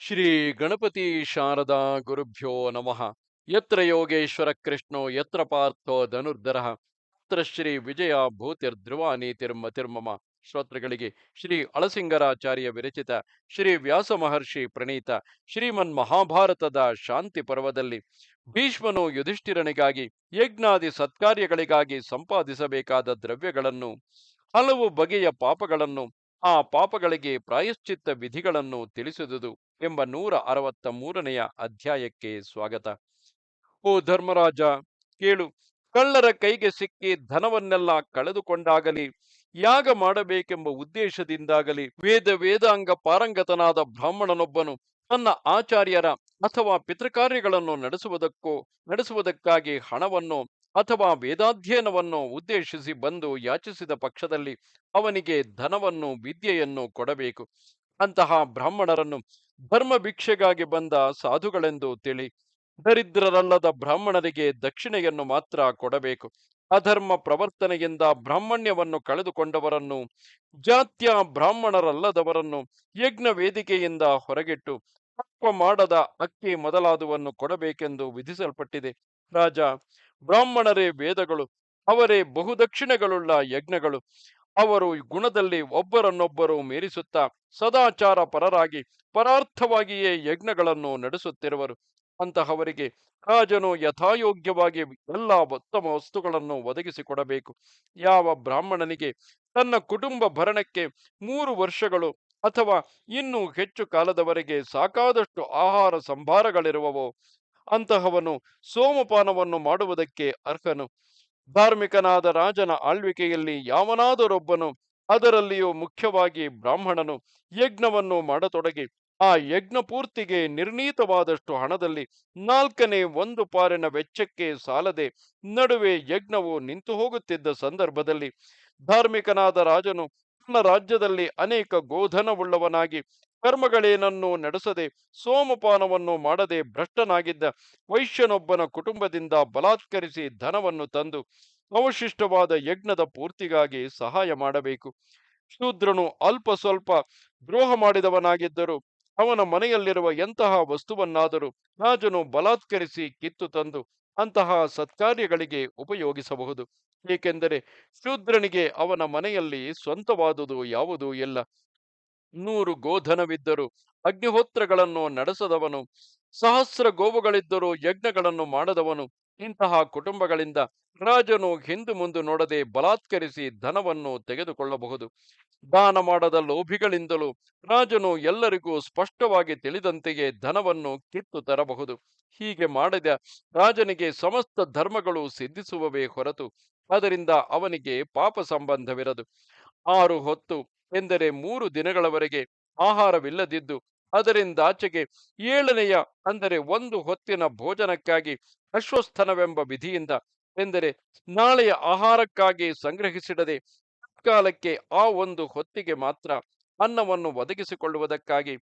ಶ್ರೀ ಗಣಪತಿ ಶಾರದಾ ಗುರುಭ್ಯೋ ನಮಃ. ಯತ್ರ ಯೋಗೇಶ್ವರ ಕೃಷ್ಣೋ, ಯತ್ರ ಪಾರ್ಥೋ ಧನುರ್ಧರ. ಅತ್ರ ಶ್ರೀ ವಿಜಯ ಭೂತಿರ್ಧ್ರುವಾನಿ ತಿರ್ಮ ತಿರ್ಮಮ. ಶ್ರೋತೃಗಳಿಗೆ ಶ್ರೀ ಅಳಸಿಂಗರಾಚಾರ್ಯ ವಿರಚಿತ, ಶ್ರೀ ವ್ಯಾಸ ಮಹರ್ಷಿ ಪ್ರಣೀತ, ಶ್ರೀಮನ್ ಮಹಾಭಾರತದ ಶಾಂತಿ ಪರ್ವದಲ್ಲಿ ಭೀಷ್ಮನು ಯುಧಿಷ್ಠಿರನಿಗಾಗಿ, ಯಜ್ಞಾದಿ ಸತ್ಕಾರ್ಯಗಳಿಗಾಗಿ ಸಂಪಾದಿಸಬೇಕಾದ ದ್ರವ್ಯಗಳನ್ನು, ಹಲವು ಬಗೆಯ ಪಾಪಗಳನ್ನು ಆ ಪಾಪಗಳಿಗೆ ಪ್ರಾಯಶ್ಚಿತ್ತ ವಿಧಿಗಳನ್ನು ತಿಳಿಸಿದುದು ಎಂಬ ನೂರ ಅರವತ್ತ ಮೂರನೆಯ ಅಧ್ಯಾಯಕ್ಕೆ ಸ್ವಾಗತ. ಓ ಧರ್ಮರಾಜ, ಕೇಳು, ಕಳ್ಳರ ಕೈಗೆ ಸಿಕ್ಕಿ ಧನವನ್ನೆಲ್ಲ ಕಳೆದುಕೊಂಡಾಗಲಿ, ಯಾಗ ಮಾಡಬೇಕೆಂಬ ಉದ್ದೇಶದಿಂದಾಗಲಿ ವೇದ ವೇದಾಂಗ ಪಾರಂಗತನಾದ ಬ್ರಾಹ್ಮಣನೊಬ್ಬನು ತನ್ನ ಆಚಾರ್ಯರ ಅಥವಾ ಪಿತೃಕಾರ್ಯಗಳನ್ನು ನಡೆಸುವುದಕ್ಕೋ ನಡೆಸುವುದಕ್ಕಾಗಿ ಹಣವನ್ನು ಅಥವಾ ವೇದಾಧ್ಯಯನವನ್ನು ಉದ್ದೇಶಿಸಿ ಬಂದು ಯಾಚಿಸಿದ ಪಕ್ಷದಲ್ಲಿ ಅವನಿಗೆ ಧನವನ್ನು, ವಿದ್ಯೆಯನ್ನು ಕೊಡಬೇಕು. ಅಂತಹ ಬ್ರಾಹ್ಮಣರನ್ನು ಧರ್ಮ ಭಿಕ್ಷೆಗಾಗಿ ಬಂದ ಸಾಧುಗಳೆಂದು ತಿಳಿ, ದರಿದ್ರರಲ್ಲದ ಬ್ರಾಹ್ಮಣರಿಗೆ ದಕ್ಷಿಣೆಯನ್ನು ಮಾತ್ರ ಕೊಡಬೇಕು. ಅಧರ್ಮ ಪ್ರವರ್ತನೆಯಿಂದ ಬ್ರಾಹ್ಮಣ್ಯವನ್ನು ಕಳೆದುಕೊಂಡವರನ್ನು, ಜಾತ್ಯ ಬ್ರಾಹ್ಮಣರಲ್ಲದವರನ್ನು ಯಜ್ಞ ವೇದಿಕೆಯಿಂದ ಹೊರಗಿಟ್ಟು ಮಾಡದ ಅಕ್ಕಿ ಮೊದಲಾದವನ್ನು ಕೊಡಬೇಕೆಂದು ವಿಧಿಸಲ್ಪಟ್ಟಿದೆ. ರಾಜ, ಬ್ರಾಹ್ಮಣರೇ ವೇದಗಳು, ಅವರೇ ಬಹುದಕ್ಷಿಣೆಗಳುಳ್ಳ ಯಜ್ಞಗಳು. ಅವರು ಗುಣದಲ್ಲಿ ಒಬ್ಬರನ್ನೊಬ್ಬರು ಮೀರಿಸುತ್ತಾ ಸದಾಚಾರ ಪರರಾಗಿ ಪರಾರ್ಥವಾಗಿಯೇ ಯಜ್ಞಗಳನ್ನು ನಡೆಸುತ್ತಿರುವರು. ಅಂತಹವರಿಗೆ ರಾಜನು ಯಥಾಯೋಗ್ಯವಾಗಿ ಎಲ್ಲ ಉತ್ತಮ ವಸ್ತುಗಳನ್ನು ಒದಗಿಸಿಕೊಡಬೇಕು. ಯಾವ ಬ್ರಾಹ್ಮಣನಿಗೆ ತನ್ನ ಕುಟುಂಬ ಭರಣಕ್ಕೆ ಮೂರು ವರ್ಷಗಳು ಅಥವಾ ಇನ್ನೂ ಹೆಚ್ಚು ಕಾಲದವರೆಗೆ ಸಾಕಾದಷ್ಟು ಆಹಾರ ಸಂಭಾರಗಳಿರುವವೋ ಅಂತಹವನು ಸೋಮಪಾನವನ್ನು ಮಾಡುವುದಕ್ಕೆ ಅರ್ಹನು. ಧಾರ್ಮಿಕನಾದ ರಾಜನ ಆಳ್ವಿಕೆಯಲ್ಲಿ ಯಾವನಾದರೊಬ್ಬನು ಅದರಲ್ಲಿಯೂ ಮುಖ್ಯವಾಗಿ ಬ್ರಾಹ್ಮಣನು. ಯಜ್ಞವನ್ನು ಮಾಡತೊಡಗಿ. ಆ ಯಜ್ಞ ಪೂರ್ತಿಗೆ ನಿರ್ಣೀತವಾದಷ್ಟು ಹಣದಲ್ಲಿ ನಾಲ್ಕನೇ ಒಂದು ಪಾರಿನ ವೆಚ್ಚಕ್ಕೆ ಸಾಲದೆ ನಡುವೆ ಯಜ್ಞವು ನಿಂತು ಹೋಗುತ್ತಿದ್ದ ಸಂದರ್ಭದಲ್ಲಿ ಧಾರ್ಮಿಕನಾದ ರಾಜನು ತನ್ನ ರಾಜ್ಯದಲ್ಲಿ ಅನೇಕ ಗೋಧನವುಳ್ಳವನಾಗಿ ಕರ್ಮಗಳೇನನ್ನೂ ನಡೆಸದೆ ಸೋಮಪಾನವನ್ನು ಮಾಡದೆ ಭ್ರಷ್ಟನಾಗಿದ್ದ ವೈಶ್ಯನೊಬ್ಬನ ಕುಟುಂಬದಿಂದ ಬಲಾತ್ಕರಿಸಿ ಧನವನ್ನು ತಂದು ಅವಶಿಷ್ಟವಾದ ಯಜ್ಞದ ಪೂರ್ತಿಗಾಗಿ ಸಹಾಯ ಮಾಡಬೇಕು. ಶೂದ್ರನು ಅಲ್ಪ ಸ್ವಲ್ಪ ದ್ರೋಹ ಮಾಡಿದವನಾಗಿದ್ದರೂ ಅವನ ಮನೆಯಲ್ಲಿರುವ ಎಂತಹ ವಸ್ತುವನ್ನಾದರೂ ರಾಜನು ಬಲಾತ್ಕರಿಸಿ ಕಿತ್ತು ತಂದು ಅಂತಹ ಸತ್ಕಾರ್ಯಗಳಿಗೆ ಉಪಯೋಗಿಸಬಹುದು. ಏಕೆಂದರೆ ಶೂದ್ರನಿಗೆ ಅವನ ಮನೆಯಲ್ಲಿ ಸ್ವಂತವಾದುದು ಯಾವುದೂ ಇಲ್ಲ. ನೂರು ಗೋಧನವಿದ್ದರು ಅಗ್ನಿಹೋತ್ರಗಳನ್ನು ನಡೆಸದವನು, ಸಹಸ್ರ ಗೋವುಗಳಿದ್ದರೂ ಯಜ್ಞಗಳನ್ನು ಮಾಡದವನು, ಇಂತಹ ಕುಟುಂಬಗಳಿಂದ ರಾಜನು ಹಿಂದು ಮುಂದು ನೋಡದೆ ಬಲಾತ್ಕರಿಸಿ ಧನವನ್ನು ತೆಗೆದುಕೊಳ್ಳಬಹುದು. ದಾನ ಮಾಡದ ಲೋಭಿಗಳಿಂದಲೂ ರಾಜನು ಎಲ್ಲರಿಗೂ ಸ್ಪಷ್ಟವಾಗಿ ತಿಳಿದಂತೆಯೇ ಧನವನ್ನು ಕಿತ್ತು ತರಬಹುದು. ಹೀಗೆ ಮಾಡಿದ ರಾಜನಿಗೆ ಸಮಸ್ತ ಧರ್ಮಗಳು ಸಿದ್ಧಿಸುವವೇ ಹೊರತು ಅದರಿಂದ ಅವನಿಗೆ ಪಾಪ ಸಂಬಂಧವಿರದು. ಆರು ಹೊತ್ತು ಎಂದರೆ ಮೂರು ದಿನಗಳವರೆಗೆ ಆಹಾರವಿಲ್ಲದಿದ್ದು ಅದರಿಂದಾಚೆಗೆ ಏಳನೆಯ ಅಂದರೆ ಒಂದು ಹೊತ್ತಿನ ಭೋಜನಕ್ಕಾಗಿ ಅಶ್ವಸ್ಥನವೆಂಬ ವಿಧಿಯಿಂದ ಎಂದರೆ ನಾಳೆಯ ಆಹಾರಕ್ಕಾಗಿ ಸಂಗ್ರಹಿಸಿಡದೆ ಕಾಲಕ್ಕೆ ಆ ಒಂದು ಹೊತ್ತಿಗೆ ಮಾತ್ರ ಅನ್ನವನ್ನು ಒದಗಿಸಿಕೊಳ್ಳುವುದಕ್ಕಾಗಿ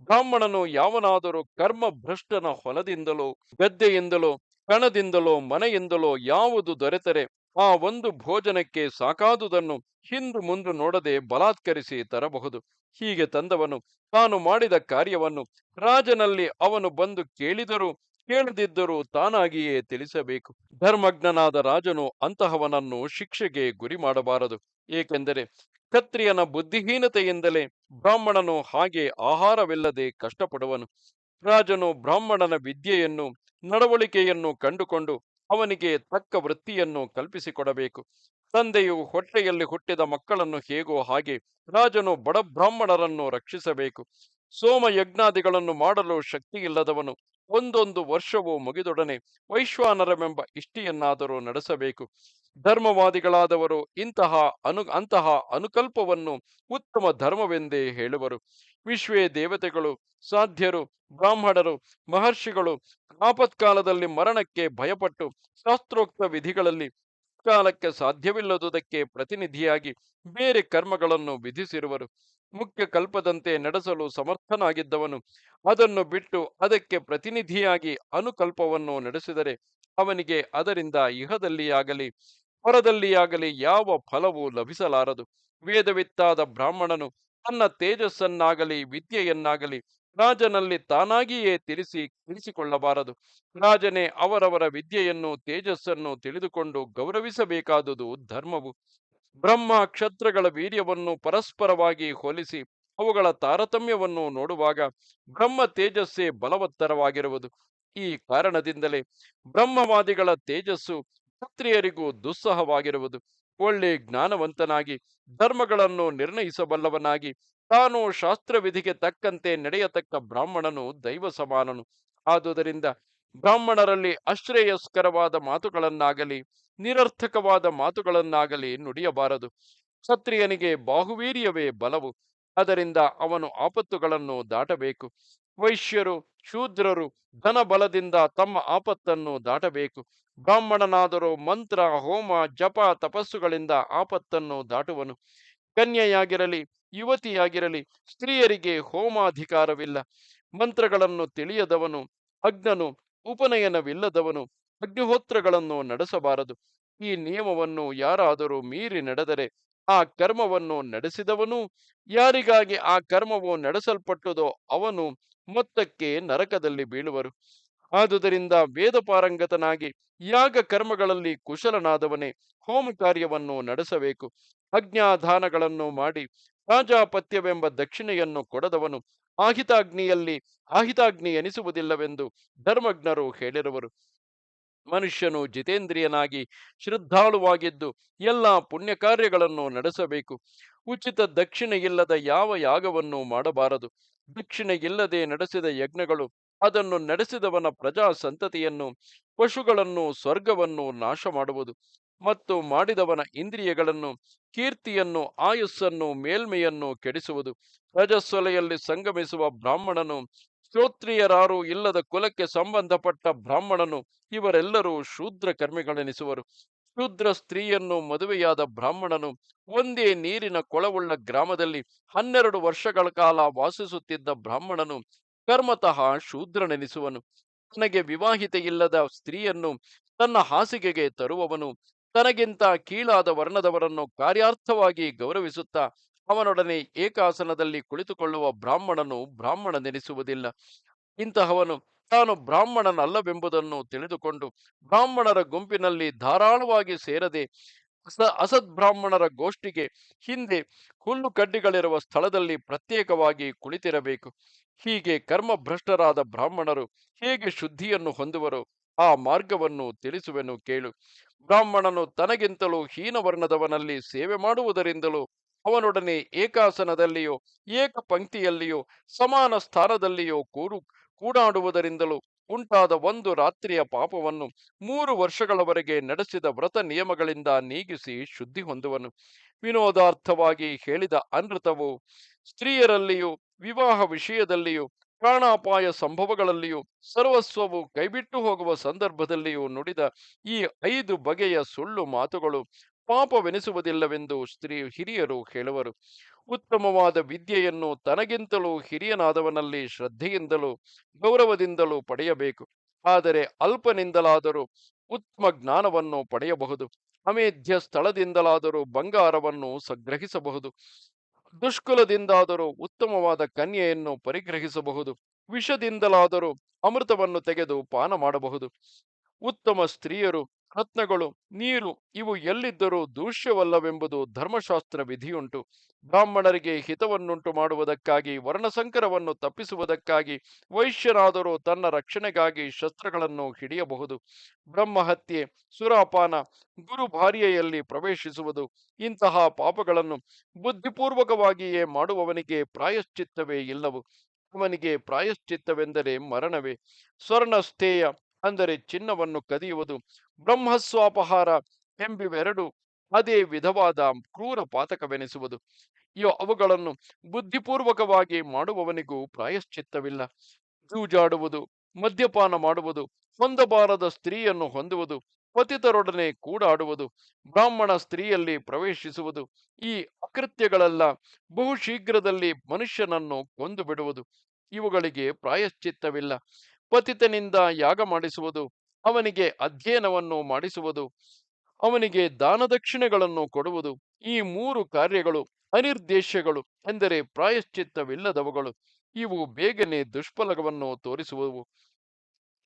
ಬ್ರಾಹ್ಮಣನು ಯಾವನಾದರೂ ಕರ್ಮ ಭ್ರಷ್ಟನ ಹೊಲದಿಂದಲೋ, ಗದ್ದೆಯಿಂದಲೋ, ಕಣದಿಂದಲೋ, ಮನೆಯಿಂದಲೋ ಯಾವುದು ದೊರೆತರೆ ಆ ಒಂದು ಭೋಜನಕ್ಕೆ ಸಾಕಾದುದನ್ನು ಹಿಂದು ಮುಂದು ನೋಡದೆ ಬಲಾತ್ಕರಿಸಿ ತರಬಹುದು. ಹೀಗೆ ತಂದವನು ತಾನು ಮಾಡಿದ ಕಾರ್ಯವನ್ನು ರಾಜನಲ್ಲಿ ಅವನು ಬಂದು ಕೇಳಿದರೂ, ಕೇಳದಿದ್ದರೂ ತಾನಾಗಿಯೇ ತಿಳಿಸಬೇಕು. ಧರ್ಮಜ್ಞನಾದ ರಾಜನು ಅಂತಹವನನ್ನು ಶಿಕ್ಷೆಗೆ ಗುರಿ ಮಾಡಬಾರದು. ಏಕೆಂದರೆ ಕ್ಷತ್ರಿಯನ ಬುದ್ಧಿಹೀನತೆಯಿಂದಲೇ ಬ್ರಾಹ್ಮಣನು ಹಾಗೆ ಆಹಾರವಿಲ್ಲದೆ ಕಷ್ಟಪಡುವನು. ರಾಜನು ಬ್ರಾಹ್ಮಣನ ವಿದ್ಯೆಯನ್ನು, ನಡವಳಿಕೆಯನ್ನು ಕಂಡುಕೊಂಡು ಅವನಿಗೆ ತಕ್ಕ ವೃತ್ತಿಯನ್ನು ಕಲ್ಪಿಸಿಕೊಡಬೇಕು. ತಂದೆಯು ಹೊಟ್ಟೆಯಲ್ಲಿ ಹುಟ್ಟಿದ ಮಕ್ಕಳನ್ನು ಹೇಗೋ ಹಾಗೆ ರಾಜನು ಬಡ ಬ್ರಾಹ್ಮಣರನ್ನು ರಕ್ಷಿಸಬೇಕು. ಸೋಮ ಯಜ್ಞಾದಿಗಳನ್ನು ಮಾಡಲು ಶಕ್ತಿಯಿಲ್ಲದವನು ಒಂದೊಂದು ವರ್ಷವೂ ಮುಗಿದೊಡನೆ ವೈಶ್ವಾನರವೆಂಬ ಇಷ್ಟಿಯನ್ನಾದರೂ ನಡೆಸಬೇಕು. ಧರ್ಮವಾದಿಗಳಾದವರು ಇಂತಹ ಅನು, ಅಂತಹ ಅನುಕಲ್ಪವನ್ನು ಉತ್ತಮ ಧರ್ಮವೆಂದೇ ಹೇಳುವರು. ವಿಶ್ವೇ ದೇವತೆಗಳು, ಸಾಧ್ಯರು, ಬ್ರಾಹ್ಮಣರು, ಮಹರ್ಷಿಗಳು ಆಪತ್ಕಾಲದಲ್ಲಿ ಮರಣಕ್ಕೆ ಭಯಪಟ್ಟು ಶಾಸ್ತ್ರೋಕ್ತ ವಿಧಿಗಳಲ್ಲಿ ಕಾಲಕ್ಕೆ ಸಾಧ್ಯವಿಲ್ಲದುದಕ್ಕೆ ಪ್ರತಿನಿಧಿಯಾಗಿ ಬೇರೆ ಕರ್ಮಗಳನ್ನು ವಿಧಿಸಿರುವರು. ಮುಖ್ಯ ಕಲ್ಪದಂತೆ ನಡೆಸಲು ಸಮರ್ಥನಾಗಿದ್ದವನು ಅದನ್ನು ಬಿಟ್ಟು ಅದಕ್ಕೆ ಪ್ರತಿನಿಧಿಯಾಗಿ ಅನುಕಲ್ಪವನ್ನು ನಡೆಸಿದರೆ ಅವನಿಗೆ ಅದರಿಂದ ಇಹದಲ್ಲಿಯಾಗಲಿ ಹೊರದಲ್ಲಿಯಾಗಲಿ ಯಾವ ಫಲವೂ ಲಭಿಸಲಾರದು. ವೇದವಿತ್ತಾದ ಬ್ರಾಹ್ಮಣನು ತನ್ನ ತೇಜಸ್ಸನ್ನಾಗಲಿ ವಿದ್ಯೆಯನ್ನಾಗಲಿ ರಾಜನಲ್ಲಿ ತಾನಾಗಿಯೇ ತಿಳಿಸಿ, ತಿಳಿಸಿಕೊಳ್ಳಬಾರದು. ರಾಜನೇ ಅವರವರ ವಿದ್ಯೆಯನ್ನು, ತೇಜಸ್ಸನ್ನು ತಿಳಿದುಕೊಂಡು ಗೌರವಿಸಬೇಕಾದುದು ಧರ್ಮವು. ಬ್ರಹ್ಮ ಕ್ಷತ್ರಗಳ ವೀರ್ಯವನ್ನು ಪರಸ್ಪರವಾಗಿ ಹೋಲಿಸಿ, ಅವುಗಳ ತಾರತಮ್ಯವನ್ನು ನೋಡುವಾಗ ಬ್ರಹ್ಮ ತೇಜಸ್ಸೇ ಬಲವತ್ತರವಾಗಿರುವುದು. ಈ ಕಾರಣದಿಂದಲೇ ಬ್ರಹ್ಮವಾದಿಗಳ ತೇಜಸ್ಸು ಕ್ಷತ್ರಿಯರಿಗೂ ದುಸ್ಸಹವಾಗಿರುವುದು. ಒಳ್ಳೆ ಜ್ಞಾನವಂತನಾಗಿ, ಧರ್ಮಗಳನ್ನು ನಿರ್ಣಯಿಸಬಲ್ಲವನಾಗಿ ತಾನು ಶಾಸ್ತ್ರವಿಧಿಗೆ ತಕ್ಕಂತೆ ನಡೆಯತಕ್ಕ ಬ್ರಾಹ್ಮಣನು ದೈವ ಸಮಾನನು ಆದುದರಿಂದ ಬ್ರಾಹ್ಮಣರಲ್ಲಿ ಆಶ್ರೇಯಸ್ಕರವಾದ ಮಾತುಗಳನ್ನಾಗಲಿ, ನಿರರ್ಥಕವಾದ ಮಾತುಗಳನ್ನಾಗಲಿ ನುಡಿಯಬಾರದು. ಕ್ಷತ್ರಿಯನಿಗೆ ಬಾಹುವೀರ್ಯವೇ ಬಲವು. ಅದರಿಂದ ಅವನು ಆಪತ್ತುಗಳನ್ನು ದಾಟಬೇಕು. ವೈಶ್ಯರು, ಶೂದ್ರರು ಧನ ಬಲದಿಂದ ತಮ್ಮ ಆಪತ್ತನ್ನು ದಾಟಬೇಕು. ಬ್ರಾಹ್ಮಣನಾದರೂ ಮಂತ್ರ, ಹೋಮ, ಜಪ, ತಪಸ್ಸುಗಳಿಂದ ಆಪತ್ತನ್ನು ದಾಟುವನು. ಕನ್ಯೆಯಾಗಿರಲಿ ಯುವತಿಯಾಗಿರಲಿ, ಸ್ತ್ರೀಯರಿಗೆ ಹೋಮಾಧಿಕಾರವಿಲ್ಲ. ಮಂತ್ರಗಳನ್ನು ತಿಳಿಯದವನು ಅಗ್ನನು ಉಪನಯನವಿಲ್ಲದವನು ಅಗ್ನಿಹೋತ್ರಗಳನ್ನು ನಡೆಸಬಾರದು. ಈ ನಿಯಮವನ್ನು ಯಾರಾದರೂ ಮೀರಿ ನಡೆದರೆ ಆ ಕರ್ಮವನ್ನು ನಡೆಸಿದವನು, ಯಾರಿಗಾಗಿ ಆ ಕರ್ಮವು ನಡೆಸಲ್ಪಟ್ಟುದೋ ಅವನು ಮೊತ್ತಕ್ಕೆ ನರಕದಲ್ಲಿ ಬೀಳುವರು. ಆದುದರಿಂದ ವೇದ ಪಾರಂಗತನಾಗಿ ಯಾಗ ಕರ್ಮಗಳಲ್ಲಿ ಕುಶಲನಾದವನೇ ಹೋಮ ಕಾರ್ಯವನ್ನು ನಡೆಸಬೇಕು. ಅಜ್ಞಾಧಾನಗಳನ್ನು ಮಾಡಿ ರಾಜಾಪತ್ಯವೆಂಬ ದಕ್ಷಿಣೆಯನ್ನು ಕೊಡದವನು ಆಹಿತಾಗ್ನಿಯಲ್ಲಿ ಆಹಿತಾಗ್ನಿ ಎನಿಸುವುದಿಲ್ಲವೆಂದು ಧರ್ಮಜ್ಞರು ಹೇಳಿರುವರು. ಮನುಷ್ಯನು ಜಿತೇಂದ್ರಿಯನಾಗಿ ಶ್ರದ್ಧಾಳುವಾಗಿದ್ದು ಎಲ್ಲ ಪುಣ್ಯ ಕಾರ್ಯಗಳನ್ನು ನಡೆಸಬೇಕು. ಉಚಿತ ದಕ್ಷಿಣೆಯಿಲ್ಲದ ಯಾವ ಯಾಗವನ್ನು ಮಾಡಬಾರದು. ದಕ್ಷಿಣೆಯಿಲ್ಲದೆ ನಡೆಸಿದ ಯಜ್ಞಗಳು ಅದನ್ನು ನಡೆಸಿದವನ ಪ್ರಜಾ ಸಂತತಿಯನ್ನು ಪಶುಗಳನ್ನು, ಸ್ವರ್ಗವನ್ನು ನಾಶ ಮಾಡುವುದು ಮತ್ತು ಮಾಡಿದವನ ಇಂದ್ರಿಯಗಳನ್ನು, ಕೀರ್ತಿಯನ್ನು, ಆಯುಸ್ಸನ್ನು, ಮೇಲ್ಮೆಯನ್ನು ಕೆಡಿಸುವುದು. ರಜಸ್ವಲೆಯಲ್ಲಿ ಸಂಗಮಿಸುವ ಬ್ರಾಹ್ಮಣನು ಶ್ರೋತ್ರಿಯರಾರು ಇಲ್ಲದ ಕುಲಕ್ಕೆ ಸಂಬಂಧಪಟ್ಟ ಬ್ರಾಹ್ಮಣನು, ಇವರೆಲ್ಲರೂ ಶೂದ್ರ ಕರ್ಮಿಗಳೆನಿಸುವರು. ಶೂದ್ರ ಸ್ತ್ರೀಯನ್ನು ಮದುವೆಯಾದ ಬ್ರಾಹ್ಮಣನು ಒಂದೇ ನೀರಿನ ಕೊಳವುಳ್ಳ ಗ್ರಾಮದಲ್ಲಿ ಹನ್ನೆರಡು ವರ್ಷಗಳ ಕಾಲ ವಾಸಿಸುತ್ತಿದ್ದ ಬ್ರಾಹ್ಮಣನು ಕರ್ಮತಃ ಶೂದ್ರನೆನಿಸುವನು. ತನಗೆ ವಿವಾಹಿತೆಯಿಲ್ಲದ ಸ್ತ್ರೀಯನ್ನು ತನ್ನ ಹಾಸಿಗೆಗೆ ತರುವವನು. ತನಗಿಂತ ಕೀಳಾದ ವರ್ಣದವರನ್ನು ಕಾರ್ಯಾರ್ಥವಾಗಿ ಗೌರವಿಸುತ್ತಾ, ಅವನೊಡನೆ ಏಕಾಸನದಲ್ಲಿ ಕುಳಿತುಕೊಳ್ಳುವ ಬ್ರಾಹ್ಮಣನು ಬ್ರಾಹ್ಮಣನೆನಿಸುವುದಿಲ್ಲ. ಇಂತಹವನು ತಾನು ಬ್ರಾಹ್ಮಣನಲ್ಲವೆಂಬುದನ್ನು ತಿಳಿದುಕೊಂಡು ಬ್ರಾಹ್ಮಣರ ಗುಂಪಿನಲ್ಲಿ ಧಾರಾಳವಾಗಿ ಸೇರದೆ, ಅಸ ಅಸದ್ಬ್ರಾಹ್ಮಣರ ಗೋಷ್ಠಿಗೆ ಹಿಂದೆ ಹುಲ್ಲು ಕಡ್ಡಿಗಳಿರುವ ಸ್ಥಳದಲ್ಲಿ ಪ್ರತ್ಯೇಕವಾಗಿ ಕುಳಿತಿರಬೇಕು. ಹೀಗೆ ಕರ್ಮಭ್ರಷ್ಟರಾದ ಬ್ರಾಹ್ಮಣರು ಹೇಗೆ ಶುದ್ಧಿಯನ್ನು ಹೊಂದುವರು, ಆ ಮಾರ್ಗವನ್ನು ತಿಳಿಸುವೆನು ಕೇಳು. ಬ್ರಾಹ್ಮಣನು ತನಗಿಂತಲೂ ಹೀನವರ್ಣದವನಲ್ಲಿ ಸೇವೆ ಮಾಡುವುದರಿಂದಲೂ, ಅವನೊಡನೆ ಏಕಾಸನದಲ್ಲಿಯೋ ಏಕ ಪಂಕ್ತಿಯಲ್ಲಿಯೋ ಸಮಾನ ಸ್ಥಾನದಲ್ಲಿಯೋ ಕೂರು, ಕೂಡಾಡುವುದರಿಂದಲೂ ಉಂಟಾದ ಒಂದು ರಾತ್ರಿಯ ಪಾಪವನ್ನು ಮೂರು ವರ್ಷಗಳವರೆಗೆ ನಡೆಸಿದ ವ್ರತ ನಿಯಮಗಳಿಂದ ನೀಗಿಸಿ ಶುದ್ಧಿ ಹೊಂದುವನು. ವಿನೋದಾರ್ಥವಾಗಿ ಹೇಳಿದ ಅನೃತವು ಸ್ತ್ರೀಯರಲ್ಲಿಯೂ ವಿವಾಹ ವಿಷಯದಲ್ಲಿಯೂ, ಪ್ರಾಣಾಪಾಯ ಸಂಭವಗಳಲ್ಲಿಯೂ, ಸರ್ವಸ್ವವು ಕೈಬಿಟ್ಟು ಹೋಗುವ ಸಂದರ್ಭದಲ್ಲಿಯೂ ನುಡಿದ ಈ ಐದು ಬಗೆಯ ಸುಳ್ಳು ಮಾತುಗಳು ಪಾಪವೆನಿಸುವುದಿಲ್ಲವೆಂದು ಸ್ತ್ರೀ ಹಿರಿಯರು ಹೇಳುವರು. ಉತ್ತಮವಾದ ವಿದ್ಯೆಯನ್ನು ತನಗಿಂತಲೂ ಹಿರಿಯನಾದವನಲ್ಲಿ ಶ್ರದ್ಧೆಯಿಂದಲೂ, ಗೌರವದಿಂದಲೂ ಪಡೆಯಬೇಕು. ಆದರೆ ಅಲ್ಪನಿಂದಲಾದರೂ ಉತ್ತಮ ಜ್ಞಾನವನ್ನು ಪಡೆಯಬಹುದು. ಅಮೇಧ್ಯ ಸ್ಥಳದಿಂದಲಾದರೂ ಬಂಗಾರವನ್ನು ಸಂಗ್ರಹಿಸಬಹುದು. ದುಷ್ಕುಲದಿಂದಾದರೂ ಉತ್ತಮವಾದ ಕನ್ಯೆಯನ್ನು ಪರಿಗ್ರಹಿಸಬಹುದು. ವಿಷದಿಂದಲಾದರೂ ಅಮೃತವನ್ನು ತೆಗೆದು ಪಾನ ಮಾಡಬಹುದು ಉತ್ತಮ ಸ್ತ್ರೀಯರು, ರತ್ನಗಳು, ನೀರು, ಇವು ಎಲ್ಲಿದ್ದರೂ ದೂಷ್ಯವಲ್ಲವೆಂಬುದು ಧರ್ಮಶಾಸ್ತ್ರ ವಿಧಿಯುಂಟು. ಬ್ರಾಹ್ಮಣರಿಗೆ ಹಿತವನ್ನುಂಟು ಮಾಡುವುದಕ್ಕಾಗಿ, ವರ್ಣಸಂಕರವನ್ನು ತಪ್ಪಿಸುವುದಕ್ಕಾಗಿ ವೈಶ್ಯನಾದರೂ ತನ್ನ ರಕ್ಷಣೆಗಾಗಿ ಶಸ್ತ್ರಗಳನ್ನು ಹಿಡಿಯಬಹುದು. ಬ್ರಹ್ಮಹತ್ಯೆ, ಸುರಾಪಾನ ಗುರು ಭಾರ್ಯೆಯಲ್ಲಿ ಪ್ರವೇಶಿಸುವುದು, ಇಂತಹ ಪಾಪಗಳನ್ನು ಬುದ್ಧಿಪೂರ್ವಕವಾಗಿಯೇ ಮಾಡುವವನಿಗೆ ಪ್ರಾಯಶ್ಚಿತ್ತವೇ ಇಲ್ಲವು. ಅವನಿಗೆ ಪ್ರಾಯಶ್ಚಿತ್ತವೆಂದರೆ ಮರಣವೇ. ಸ್ವರ್ಣಸ್ಥೇಯ ಅಂದರೆ ಚಿನ್ನವನ್ನು ಕದಿಯುವುದು ಬ್ರಹ್ಮಸ್ವಾಪಹಾರ ಎಂಬಿವೆರಡು ಅದೇ ವಿಧವಾದ ಕ್ರೂರ ಪಾತಕವೆನಿಸುವುದು. ಇವು ಅವುಗಳನ್ನು ಬುದ್ಧಿಪೂರ್ವಕವಾಗಿ ಮಾಡುವವನಿಗೂ ಪ್ರಾಯಶ್ಚಿತ್ತವಿಲ್ಲ. ಜೂಜಾಡುವುದು, ಮದ್ಯಪಾನ ಮಾಡುವುದು, ಹೊಂದಬಾರದ ಸ್ತ್ರೀಯನ್ನು ಹೊಂದುವುದು, ಪತಿತರೊಡನೆ ಕೂಡಾಡುವುದು, ಬ್ರಾಹ್ಮಣ ಸ್ತ್ರೀಯಲ್ಲಿ ಪ್ರವೇಶಿಸುವುದು, ಈ ಅಕೃತ್ಯಗಳೆಲ್ಲ ಬಹುಶೀಘ್ರದಲ್ಲಿ ಮನುಷ್ಯನನ್ನು ಕೊಂದು ಬಿಡುವುದು ಇವುಗಳಿಗೆ ಪ್ರಾಯಶ್ಚಿತ್ತವಿಲ್ಲ. ಪತಿತನಿಂದ ಯಾಗ ಮಾಡಿಸುವುದು, ಅವನಿಗೆ ಅಧ್ಯಯನವನ್ನು ಮಾಡಿಸುವುದು, ಅವನಿಗೆ ದಾನದಕ್ಷಿಣೆಗಳನ್ನು ಕೊಡುವುದು, ಈ ಮೂರು ಕಾರ್ಯಗಳು ಅನಿರ್ದೇಶ್ಯಗಳು ಎಂದರೆ ಪ್ರಾಯಶ್ಚಿತ್ತವಿಲ್ಲದವುಗಳು. ಇವು ಬೇಗನೆ ದುಷ್ಫಲವನ್ನು ತೋರಿಸುವವು.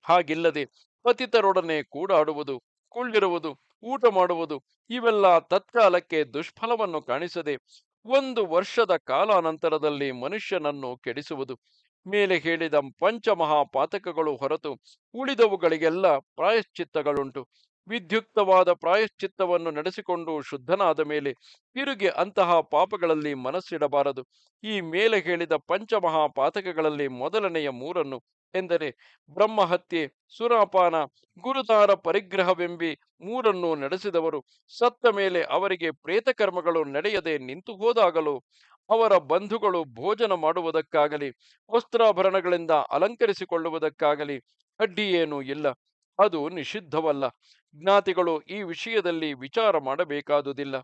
ಹಾಗಿಲ್ಲದೆ ಪತಿತರೊಡನೆ ಕೂಡಾಡುವುದು, ಕುಳ್ಳಿರುವುದು, ಊಟ ಮಾಡುವುದು, ಇವೆಲ್ಲ ತತ್ಕಾಲಕ್ಕೆ ದುಷ್ಫಲವನ್ನು ಕಾಣಿಸದೆ ಒಂದು ವರ್ಷದ ಕಾಲಾನಂತರದಲ್ಲಿ ಮನುಷ್ಯನನ್ನು ಕೆಡಿಸುವುದು. ಮೇಲೆ ಹೇಳಿದ ಪಂಚಮಹಾಪಾತಕಗಳು ಹೊರತು ಉಳಿದವುಗಳಿಗೆಲ್ಲ ಪ್ರಾಯಶ್ಚಿತ್ತಗಳುಂಟು. ವಿದ್ಯುಕ್ತವಾದ ಪ್ರಾಯಶ್ಚಿತ್ತವನ್ನು ನಡೆಸಿಕೊಂಡು ಶುದ್ಧನಾದ ಮೇಲೆ ತಿರುಗಿ ಅಂತಹ ಪಾಪಗಳಲ್ಲಿ ಮನಸ್ಸಿಡಬಾರದು. ಈ ಮೇಲೆ ಹೇಳಿದ ಪಂಚಮಹಾಪಾತಕಗಳಲ್ಲಿ ಮೊದಲನೆಯ ಮೂರನ್ನು ಎಂದರೆ ಬ್ರಹ್ಮಹತ್ಯೆ, ಸುರಾಪಾನ ಗುರುತಾರ ಪರಿಗ್ರಹವೆಂಬಿ ಮೂರನ್ನು ನಡೆಸಿದವರು. ಸತ್ತ ಮೇಲೆ ಅವರಿಗೆ ಪ್ರೇತಕರ್ಮಗಳು ನಡೆಯದೆ ನಿಂತು ಹೋದಾಗಲೂ ಅವರ ಬಂಧುಗಳು ಭೋಜನ ಮಾಡುವುದಕ್ಕಾಗಲಿ, ವಸ್ತ್ರಾಭರಣಗಳಿಂದ ಅಲಂಕರಿಸಿಕೊಳ್ಳುವುದಕ್ಕಾಗಲಿ ಅಡ್ಡಿಯೇನೂ ಇಲ್ಲ. ಅದು ನಿಷಿದ್ಧವಲ್ಲ. ಜ್ಞಾತಿಗಳು ಈ ವಿಷಯದಲ್ಲಿ ವಿಚಾರ ಮಾಡಬೇಕಾದುದಿಲ್ಲ.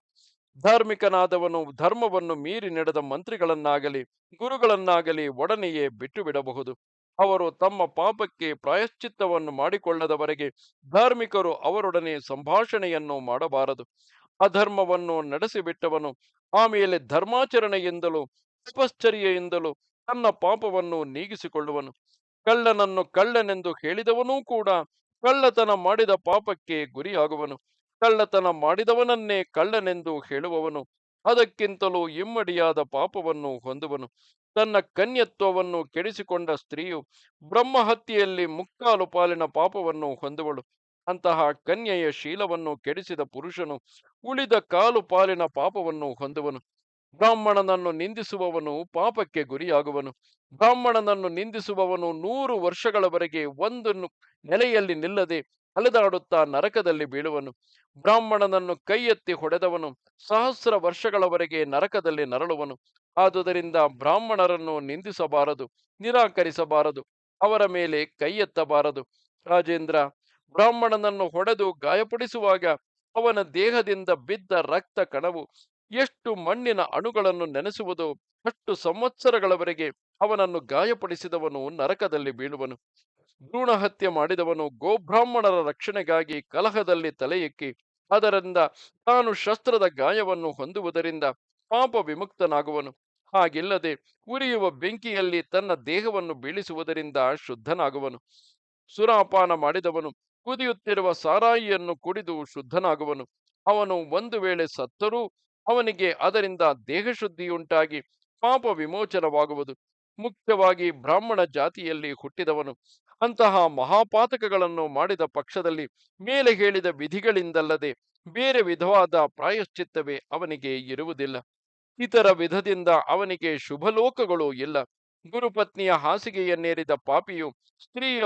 ಧಾರ್ಮಿಕನಾದವನು ಧರ್ಮವನ್ನು ಮೀರಿ ನಡೆದ ಮಂತ್ರಿಗಳನ್ನಾಗಲಿ, ಗುರುಗಳನ್ನಾಗಲಿ ಒಡನೆಯೇ ಬಿಟ್ಟು ಬಿಡಬಹುದು ಅವರು ತಮ್ಮ ಪಾಪಕ್ಕೆ ಪ್ರಾಯಶ್ಚಿತ್ತವನ್ನು ಮಾಡಿಕೊಳ್ಳದವರೆಗೆ ಧಾರ್ಮಿಕರು ಅವರೊಡನೆ ಸಂಭಾಷಣೆಯನ್ನು ಮಾಡಬಾರದು. ಅಧರ್ಮವನ್ನು ನಡೆಸಿಬಿಟ್ಟವನು ಆಮೇಲೆ ಧರ್ಮಾಚರಣೆಯಿಂದಲೂ, ತಪಶ್ಚರ್ಯೆಯಿಂದಲೂ ತನ್ನ ಪಾಪವನ್ನು ನೀಗಿಸಿಕೊಳ್ಳುವನು. ಕಳ್ಳನನ್ನು ಕಳ್ಳನೆಂದು ಹೇಳಿದವನೂ ಕೂಡ ಕಳ್ಳತನ ಮಾಡಿದ ಪಾಪಕ್ಕೆ ಗುರಿಯಾಗುವನು. ಕಳ್ಳತನ ಮಾಡಿದವನನ್ನೇ ಕಳ್ಳನೆಂದು ಹೇಳುವವನು. ಅದಕ್ಕಿಂತಲೂ ಇಮ್ಮಡಿಯಾದ ಪಾಪವನ್ನು ಹೊಂದುವನು. ತನ್ನ ಕನ್ಯತ್ವವನ್ನು ಕೆಡಿಸಿಕೊಂಡ ಸ್ತ್ರೀಯು ಬ್ರಹ್ಮಹತ್ಯೆಯಲ್ಲಿ ಮುಕ್ಕಾಲು ಪಾಲಿನ ಪಾಪವನ್ನು ಹೊಂದುವಳು. ಅಂತಹ ಕನ್ಯೆಯ ಶೀಲವನ್ನು ಕೆಡಿಸಿದ ಪುರುಷನು ಉಳಿದ ಕಾಲು ಪಾಲಿನ ಪಾಪವನ್ನು ಹೊಂದುವನು. ಬ್ರಾಹ್ಮಣನನ್ನು ನಿಂದಿಸುವವನು ಪಾಪಕ್ಕೆ ಗುರಿಯಾಗುವನು. ಬ್ರಾಹ್ಮಣನನ್ನು ನಿಂದಿಸುವವನು ನೂರು ವರ್ಷಗಳವರೆಗೆ ಒಂದನ್ನು ನೆಲೆಯಲ್ಲಿ ನಿಲ್ಲದೆ ಅಲೆದಾಡುತ್ತಾ ನರಕದಲ್ಲಿ ಬೀಳುವನು. ಬ್ರಾಹ್ಮಣನನ್ನು ಕೈ ಎತ್ತಿ ಹೊಡೆದವನು ಸಹಸ್ರ ವರ್ಷಗಳವರೆಗೆ ನರಕದಲ್ಲಿ ನರಳುವನು. ಆದುದರಿಂದ ಬ್ರಾಹ್ಮಣರನ್ನು ನಿಂದಿಸಬಾರದು, ನಿರಾಕರಿಸಬಾರದು, ಅವರ ಮೇಲೆ ಕೈ ಎತ್ತಬಾರದು ರಾಜೇಂದ್ರ, ಬ್ರಾಹ್ಮಣನನ್ನು ಹೊಡೆದು ಗಾಯಪಡಿಸುವಾಗ ಅವನ ದೇಹದಿಂದ ಬಿದ್ದ ರಕ್ತ ಕಣವು ಎಷ್ಟು ಮಣ್ಣಿನ ಅಣುಗಳನ್ನು ನೆನೆಸುವುದೋ ಅಷ್ಟು ಸಂವತ್ಸರಗಳವರೆಗೆ ಅವನನ್ನು ಗಾಯಪಡಿಸಿದವನು ನರಕದಲ್ಲಿ ಬೀಳುವನು. ಭ್ರೂಣ ಹತ್ಯೆ ಮಾಡಿದವನು ಗೋಬ್ರಾಹ್ಮಣರ ರಕ್ಷಣೆಗಾಗಿ ಕಲಹದಲ್ಲಿ ತಲೆ ಅದರಿಂದ ತಾನು ಶಸ್ತ್ರದ ಗಾಯವನ್ನು ಹೊಂದುವುದರಿಂದ ಪಾಪ ವಿಮುಕ್ತನಾಗುವನು. ಹಾಗಿಲ್ಲದೆ ಉರಿಯುವ ಬೆಂಕಿಯಲ್ಲಿ ತನ್ನ ದೇಹವನ್ನು ಬೀಳಿಸುವುದರಿಂದ ಶುದ್ಧನಾಗುವನು. ಸುರಾಪಾನ ಮಾಡಿದವನು ಕುದಿಯುತ್ತಿರುವ ಸಾರಾಯಿಯನ್ನು ಕುಡಿದು ಶುದ್ಧನಾಗುವನು. ಅವನು ಒಂದು ವೇಳೆ ಸತ್ತರೂ ಅವನಿಗೆ ಅದರಿಂದ ದೇಹಶುದ್ಧಿಯುಂಟಾಗಿ ಪಾಪ ವಿಮೋಚನವಾಗುವುದು. ಮುಖ್ಯವಾಗಿ ಬ್ರಾಹ್ಮಣ ಜಾತಿಯಲ್ಲಿ ಹುಟ್ಟಿದವನು. ಅಂತಹ ಮಹಾಪಾತಕಗಳನ್ನು ಮಾಡಿದ ಪಕ್ಷದಲ್ಲಿ ಮೇಲೆ ಹೇಳಿದ ವಿಧಿಗಳಿಂದಲ್ಲದೆ ಬೇರೆ ವಿಧವಾದ ಪ್ರಾಯಶ್ಚಿತ್ತವೇ ಅವನಿಗೆ ಇರುವುದಿಲ್ಲ. ಇತರ ವಿಧದಿಂದ ಅವನಿಗೆ ಶುಭಲೋಕಗಳು ಇಲ್ಲ. ಗುರುಪತ್ನಿಯ ಹಾಸಿಗೆಯನ್ನೇರಿದ ಪಾಪಿಯು ಸ್ತ್ರೀಯ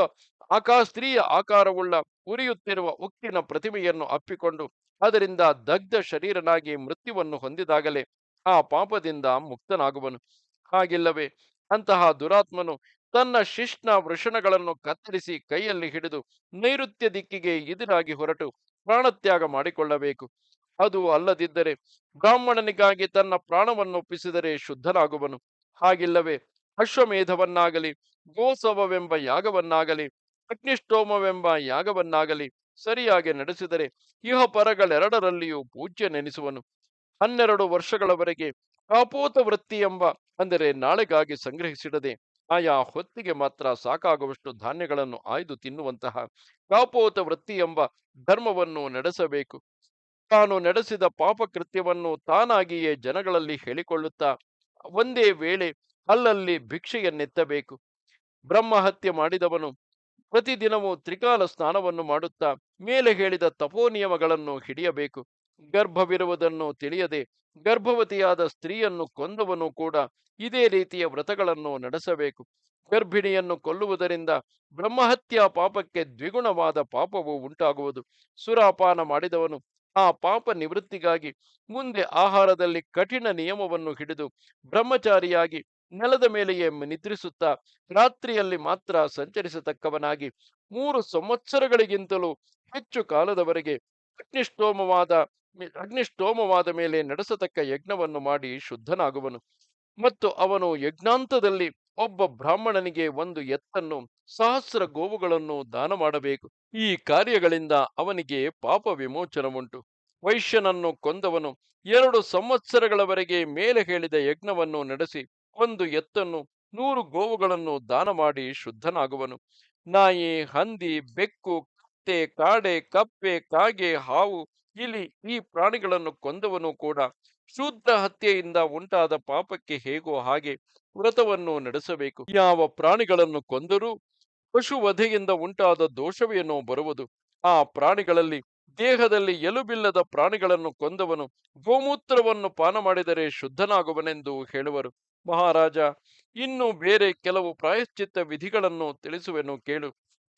ಆಕಾ ಸ್ತ್ರೀಯ ಆಕಾರವುಳ್ಳ ಉರಿಯುತ್ತಿರುವ ಉಕ್ಕಿನ ಪ್ರತಿಮೆಯನ್ನು ಅಪ್ಪಿಕೊಂಡು ಅದರಿಂದ ದಗ್ಧ ಶರೀರನಾಗಿ ಮೃತ್ಯುವನ್ನು ಹೊಂದಿದಾಗಲೇ ಆ ಪಾಪದಿಂದ ಮುಕ್ತನಾಗುವನು. ಹಾಗಿಲ್ಲವೇ, ಅಂತಹ ದುರಾತ್ಮನು ತನ್ನ ಶಿಷ್ಣ ವೃಷಣಗಳನ್ನು ಕತ್ತರಿಸಿ ಕೈಯಲ್ಲಿ ಹಿಡಿದು ನೈಋತ್ಯ ದಿಕ್ಕಿಗೆ ಎದುರಾಗಿ ಹೊರಟು ಪ್ರಾಣತ್ಯಾಗ ಮಾಡಿಕೊಳ್ಳಬೇಕು. ಅದು ಅಲ್ಲದಿದ್ದರೆ ಬ್ರಾಹ್ಮಣನಿಗಾಗಿ ತನ್ನ ಪ್ರಾಣವನ್ನು ಒಪ್ಪಿಸಿದರೆ ಶುದ್ಧನಾಗುವನು. ಹಾಗಿಲ್ಲವೇ, ಅಶ್ವಮೇಧವನ್ನಾಗಲಿ ಗೋಸವವೆಂಬ ಯಾಗವನ್ನಾಗಲಿ ಅಗ್ನಿಷ್ಠೋಮವೆಂಬ ಯಾಗವನ್ನಾಗಲಿ ಸರಿಯಾಗಿ ನಡೆಸಿದರೆ ಇಹಪರಗಳೆರಡರಲ್ಲಿಯೂ ಪೂಜ್ಯ ನೆನೆಸುವನು ಹನ್ನೆರಡು ವರ್ಷಗಳವರೆಗೆ ಕಾಪೋತ ವೃತ್ತಿ ಎಂಬ ಅಂದರೆ ನಾಳೆಗಾಗಿ ಸಂಗ್ರಹಿಸಿಡದೆ ಆಯಾ ಹೊತ್ತಿಗೆ ಮಾತ್ರ ಸಾಕಾಗುವಷ್ಟು ಧಾನ್ಯಗಳನ್ನು ಆಯ್ದು ತಿನ್ನುವಂತಹ ಕಾಪೋತ ವೃತ್ತಿ ಎಂಬ ಧರ್ಮವನ್ನು ನಡೆಸಬೇಕು. ತಾನು ನಡೆಸಿದ ಪಾಪಕೃತ್ಯವನ್ನು ತಾನಾಗಿಯೇ ಜನಗಳಲ್ಲಿ ಹೇಳಿಕೊಳ್ಳುತ್ತಾ ಒಂದೇ ವೇಳೆ ಅಲ್ಲಲ್ಲಿ ಭಿಕ್ಷೆಯನ್ನೆತ್ತಬೇಕು. ಬ್ರಹ್ಮಹತ್ಯೆ ಮಾಡಿದವನು ಪ್ರತಿದಿನವೂ ತ್ರಿಕಾಲ ಸ್ನಾನವನ್ನು ಮಾಡುತ್ತಾ ಮೇಲೆ ಹೇಳಿದ ತಪೋ ನಿಯಮಗಳನ್ನು ಹಿಡಿಯಬೇಕು. ಗರ್ಭವಿರುವುದನ್ನು ತಿಳಿಯದೆ ಗರ್ಭವತಿಯಾದ ಸ್ತ್ರೀಯನ್ನು ಕೊಂದವನು ಕೂಡ ಇದೇ ರೀತಿಯ ವ್ರತಗಳನ್ನು ನಡೆಸಬೇಕು. ಗರ್ಭಿಣಿಯನ್ನು ಕೊಲ್ಲುವುದರಿಂದ ಬ್ರಹ್ಮಹತ್ಯಾ ಪಾಪಕ್ಕೆ ದ್ವಿಗುಣವಾದ ಪಾಪವು ಉಂಟಾಗುವುದು. ಸುರಾಪಾನ ಮಾಡಿದವನು ಆ ಪಾಪ ನಿವೃತ್ತಿಗಾಗಿ ಮುಂದೆ ಆಹಾರದಲ್ಲಿ ಕಠಿಣ ನಿಯಮವನ್ನು ಹಿಡಿದು ಬ್ರಹ್ಮಚಾರಿಯಾಗಿ ನೆಲದ ಮೇಲೆಯೇ ನಿದ್ರಿಸುತ್ತಾ ರಾತ್ರಿಯಲ್ಲಿ ಮಾತ್ರ ಸಂಚರಿಸತಕ್ಕವನಾಗಿ ಮೂರು ಸಂವತ್ಸರಗಳಿಗಿಂತಲೂ ಹೆಚ್ಚು ಕಾಲದವರೆಗೆ ಅಗ್ನಿಷ್ಠೋಮವಾದ ಅಗ್ನಿಷ್ಠೋಮವಾದ ಮೇಲೆ ನಡೆಸತಕ್ಕ ಯಜ್ಞವನ್ನು ಮಾಡಿ ಶುದ್ಧನಾಗುವನು. ಮತ್ತು ಅವನು ಯಜ್ಞಾಂತದಲ್ಲಿ ಒಬ್ಬ ಬ್ರಾಹ್ಮಣನಿಗೆ ಒಂದು ಎತ್ತನ್ನು ಸಹಸ್ರ ಗೋವುಗಳನ್ನು ದಾನ ಮಾಡಬೇಕು. ಈ ಕಾರ್ಯಗಳಿಂದ ಅವನಿಗೆ ಪಾಪ ವಿಮೋಚನವುಂಟು. ವೈಶ್ಯನನ್ನು ಕೊಂದವನು ಎರಡು ಸಂವತ್ಸರಗಳವರೆಗೆ ಮೇಲೆ ಹೇಳಿದ ಯಜ್ಞವನ್ನು ನಡೆಸಿ ಒಂದು ಎತ್ತನ್ನು ನೂರು ಗೋವುಗಳನ್ನು ದಾನ ಮಾಡಿ ಶುದ್ಧನಾಗುವನು. ನಾಯಿ, ಹಂದಿ, ಬೆಕ್ಕು, ಕತ್ತೆ, ಕಾಡೆ, ಕಪ್ಪೆ, ಕಾಗೆ, ಹಾವು, ಇಲಿ ಈ ಪ್ರಾಣಿಗಳನ್ನು ಕೊಂದವನು ಕೂಡ ಶುದ್ಧ ಹತ್ಯೆಯಿಂದ ಉಂಟಾದ ಪಾಪಕ್ಕೆ ಹೇಗೋ ಹಾಗೆ ವ್ರತವನ್ನು ನಡೆಸಬೇಕು. ಯಾವ ಪ್ರಾಣಿಗಳನ್ನು ಕೊಂದರೂ ಪಶುವಧೆಯಿಂದ ಉಂಟಾದ ದೋಷವೇನೋ ಬರುವುದು. ಆ ಪ್ರಾಣಿಗಳಲ್ಲಿ ದೇಹದಲ್ಲಿ ಎಲುಬಿಲ್ಲದ ಪ್ರಾಣಿಗಳನ್ನು ಕೊಂದವನು, ಗೋಮೂತ್ರವನ್ನು ಪಾನ ಮಾಡಿದರೆ ಶುದ್ಧನಾಗುವನೆಂದು ಹೇಳುವರು. ಮಹಾರಾಜ, ಇನ್ನು ಬೇರೆ ಕೆಲವು ಪ್ರಾಯಶ್ಚಿತ್ತ ವಿಧಿಗಳನ್ನು ತಿಳಿಸುವೆನು ಕೇಳು.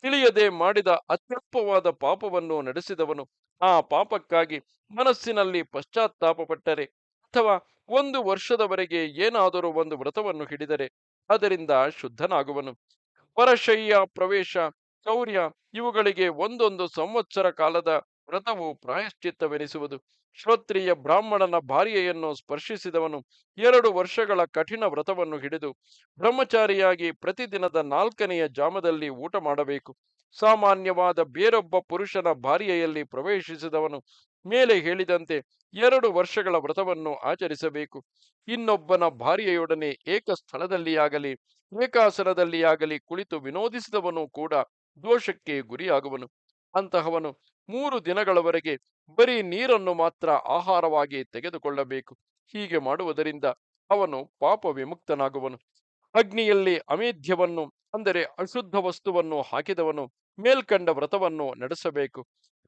ತಿಳಿಯದೆ ಮಾಡಿದ ಅತ್ಯಲ್ಪವಾದ ಪಾಪವನ್ನು ನಡೆಸಿದವನು, ಆ ಪಾಪಕ್ಕಾಗಿ ಮನಸ್ಸಿನಲ್ಲಿ ಪಶ್ಚಾತ್ತಾಪಪಟ್ಟರೆ, ಅಥವಾ ಒಂದು ವರ್ಷದವರೆಗೆ ಏನಾದರೂ ಒಂದು ವ್ರತವನ್ನು ಹಿಡಿದರೆ, ಅದರಿಂದ ಶುದ್ಧನಾಗುವನು. ಪರಶಯ್ಯ ಪ್ರವೇಶ, ಶೌರ್ಯ ಇವುಗಳಿಗೆ ಒಂದೊಂದು ಸಂವತ್ಸರ ಕಾಲದ ವ್ರತವು ಪ್ರಾಯಶ್ಚಿತ್ತವೆನಿಸುವುದು. ಶ್ರೋತ್ರಿಯ ಬ್ರಾಹ್ಮಣನ ಭಾರ್ಯೆಯನ್ನು ಸ್ಪರ್ಶಿಸಿದವನು ಎರಡು ವರ್ಷಗಳ ಕಠಿಣ ವ್ರತವನ್ನು ಹಿಡಿದು ಬ್ರಹ್ಮಚಾರಿಯಾಗಿ ಪ್ರತಿದಿನದ ನಾಲ್ಕನೆಯ ಜಾಮದಲ್ಲಿ ಊಟ ಮಾಡಬೇಕು. ಸಾಮಾನ್ಯವಾದ ಬೇರೊಬ್ಬ ಪುರುಷನ ಭಾರ್ಯೆಯಲ್ಲಿ ಪ್ರವೇಶಿಸಿದವನು ಮೇಲೆ ಹೇಳಿದಂತೆ ಎರಡು ವರ್ಷಗಳ ವ್ರತವನ್ನು ಆಚರಿಸಬೇಕು. ಇನ್ನೊಬ್ಬನ ಭಾರ್ಯೆಯೊಡನೆ ಏಕ ಸ್ಥಳದಲ್ಲಿಯಾಗಲಿ, ಏಕಾಸನದಲ್ಲಿಯಾಗಲಿ ಕುಳಿತು ವಿನೋದಿಸಿದವನು ಕೂಡ ದೋಷಕ್ಕೆ ಗುರಿಯಾಗುವನು. ಅಂತಹವನು ಮೂರು ದಿನಗಳವರೆಗೆ ಬರೀ ನೀರನ್ನು ಮಾತ್ರ ಆಹಾರವಾಗಿ ತೆಗೆದುಕೊಳ್ಳಬೇಕು. ಹೀಗೆ ಮಾಡುವುದರಿಂದ ಅವನು ಪಾಪ ವಿಮುಕ್ತನಾಗುವನು. ಅಗ್ನಿಯಲ್ಲಿ ಅಮೇಧ್ಯವನ್ನು, ಅಂದರೆ ಅಶುದ್ಧ ವಸ್ತುವನ್ನು ಹಾಕಿದವನು, ಮೇಲ್ಕಂಡ ವ್ರತವನ್ನು ನಡೆಸಬೇಕು.